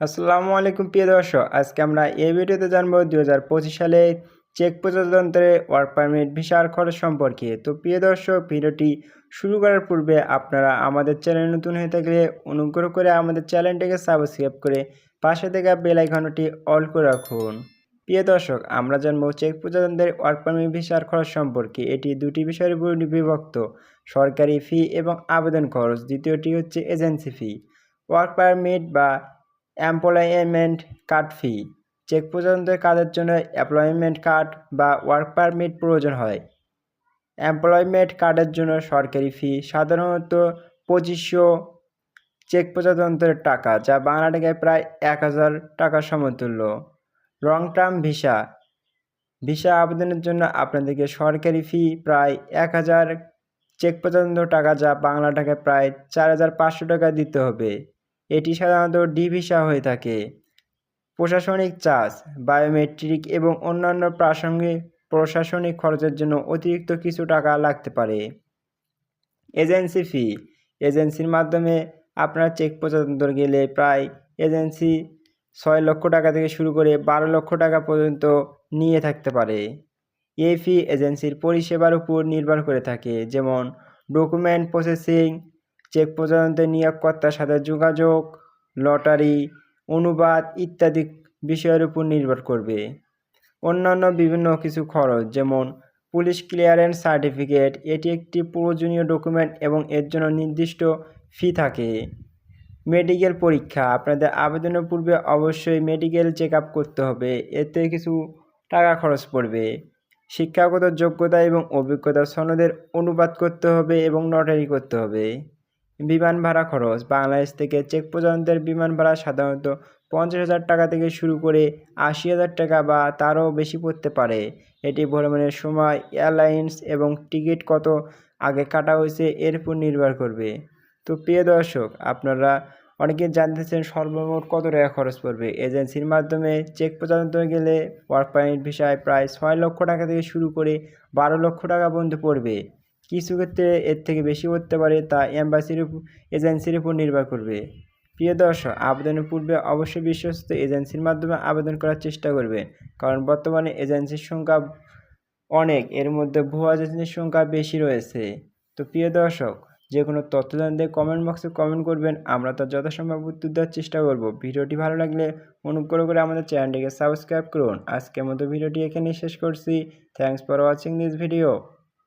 আসসালামু আলাইকুম, প্রিয় দর্শক। আজকে আমরা এই ভিডিওতে জানব দু হাজার পঁচিশ সালে চেক প্রজাতন্ত্রে ওয়ার্ক পারমিট ভিসার খরচ সম্পর্কে। তো প্রিয় দর্শক, ভিডিওটি শুরু করার পূর্বে আপনারা আমাদের চ্যানেল নতুন হয়ে থাকলে অনুগ্রহ করে আমাদের চ্যানেলটিকে সাবস্ক্রাইব করে পাশে থাকা বেল অল করে রাখুন। প্রিয় দর্শক, আমরা জানব চেক প্রজাতন্ত্রের ওয়ার্ক পারমিট ভিসার খরচ সম্পর্কে। এটি দুটি বিষয়ের উপর বিভক্ত। সরকারি ফি এবং আবেদন খরচ। দ্বিতীয়টি হচ্ছে এজেন্সি ফি। ওয়ার্ক পারমিট বা এমপ্লয়মেন্ট কার্ড ফি। চেক প্রজাতন্ত্রের কাজের জন্য এমপ্লয়মেন্ট কার্ড বা ওয়ার্ক পারমিট প্রয়োজন হয়। এমপ্লয়মেন্ট কার্ডের জন্য সরকারি ফি, সাধারণত পঁচিশশো চেক প্রজাতন্ত্রের টাকা, যা বাংলা টাকায় প্রায় এক হাজার টাকার সমতুল্য। Long term visa. ভিসা আবেদনের জন্য আপনাদেরকে সরকারি ফি প্রায় এক হাজার চেক প্রজাতন্ত্র টাকা, যা বাংলা টাকায় প্রায় চার হাজার পাঁচশো টাকা দিতে হবে। এটি সাধারণত ডি ভিসা হয়ে থাকে। প্রশাসনিক চার্জ, বায়োমেট্রিক এবং অন্যান্য প্রাসঙ্গিক প্রশাসনিক খরচের জন্য অতিরিক্ত কিছু টাকা লাগতে পারে। এজেন্সি ফি, এজেন্সির মাধ্যমে আপনার চেক প্রজাতন্ত্র গেলে প্রায় এজেন্সি ছয় লক্ষ টাকা থেকে শুরু করে বারো লক্ষ টাকা পর্যন্ত নিয়ে থাকতে পারে। এই ফি এজেন্সির পরিষেবার উপর নির্ভর করে থাকে, যেমন ডকুমেন্ট প্রসেসিং চেক প্রজাতন্ত্রের নিয়োগকর্তার সাথে যোগাযোগ, লটারি, অনুবাদ ইত্যাদি বিষয়ের উপর নির্ভর করবে। অন্যান্য বিভিন্ন কিছু খরচ, যেমন পুলিশ ক্লিয়ারেন্স সার্টিফিকেট, এটি একটি প্রয়োজনীয় ডকুমেন্ট এবং এর জন্য নির্দিষ্ট ফি থাকে। মেডিকেল পরীক্ষা, আপনাদের আবেদনের পূর্বে অবশ্যই মেডিকেল চেক করতে হবে, এতে কিছু টাকা খরচ পড়বে। শিক্ষাগত যোগ্যতা এবং অভিজ্ঞতা সনদের অনুবাদ করতে হবে এবং নটারি করতে হবে। বিমান ভাড়া খরচ। বাংলাদেশ থেকে চেক প্রজাতন্ত্রের বিমান ভাড়া সাধারণত পঞ্চাশ হাজার টাকা থেকে শুরু করে আশি হাজার টাকা বা তারও বেশি পড়তে পারে। এটি ভ্রমণের সময়, এয়ারলাইন্স এবং টিকিট কত আগে কাটা হয়েছে এর উপর নির্ভর করবে। তো প্রিয় দর্শক, আপনারা অনেকে জানতেছেন সর্বমোট কত টাকা খরচ পড়বে। এজেন্সির মাধ্যমে চেক প্রজাতন্ত্র গেলে ওয়ার্ক পারমিট ভিসায় প্রায় ছয় লক্ষ টাকা থেকে শুরু করে বারো লক্ষ টাকা পর্যন্ত পড়বে। কিছু ক্ষেত্রে এর থেকে বেশি করতে পারে তা এম্বাসির এজেন্সির উপর নির্ভর করবে। প্রিয় দর্শক, আবেদনের পূর্বে অবশ্যই বিশ্বস্ত এজেন্সির মাধ্যমে আবেদন করার চেষ্টা করবে কারণ বর্তমানে এজেন্সির সংখ্যা অনেক, এর মধ্যে ভুয়া এজেন্সির সংখ্যা বেশি রয়েছে। তো প্রিয় দর্শক, যে কোনো তথ্য জানতে কমেন্ট বক্সে কমেন্ট করবেন, আমরা তার যথাসম্ভব উত্তর দেওয়ার চেষ্টা করব। ভিডিওটি ভালো লাগলে অনুগ্রহ করে আমাদের চ্যানেলটিকে সাবস্ক্রাইব করুন। আজকের মতো ভিডিওটি এখানেই শেষ করছি। Thanks for watching this video